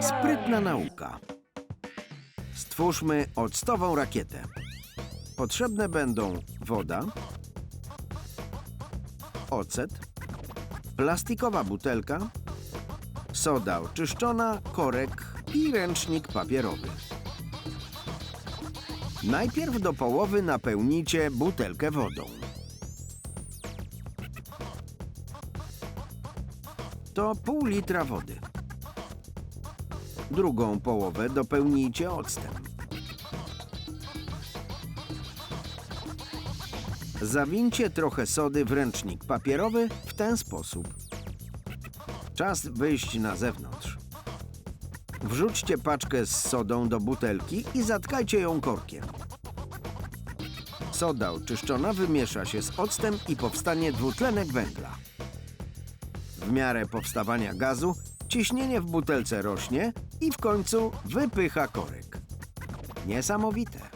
Sprytna nauka. Stwórzmy octową rakietę. Potrzebne będą woda, ocet, plastikowa butelka, soda oczyszczona, korek i ręcznik papierowy. Najpierw do połowy napełnicie butelkę wodą. To pół litra wody. Drugą połowę dopełnijcie octem. Zawincie trochę sody w ręcznik papierowy w ten sposób. Czas wyjść na zewnątrz. Wrzućcie paczkę z sodą do butelki i zatkajcie ją korkiem. Soda oczyszczona wymiesza się z octem i powstanie dwutlenek węgla. W miarę powstawania gazu ciśnienie w butelce rośnie i w końcu wypycha korek. Niesamowite.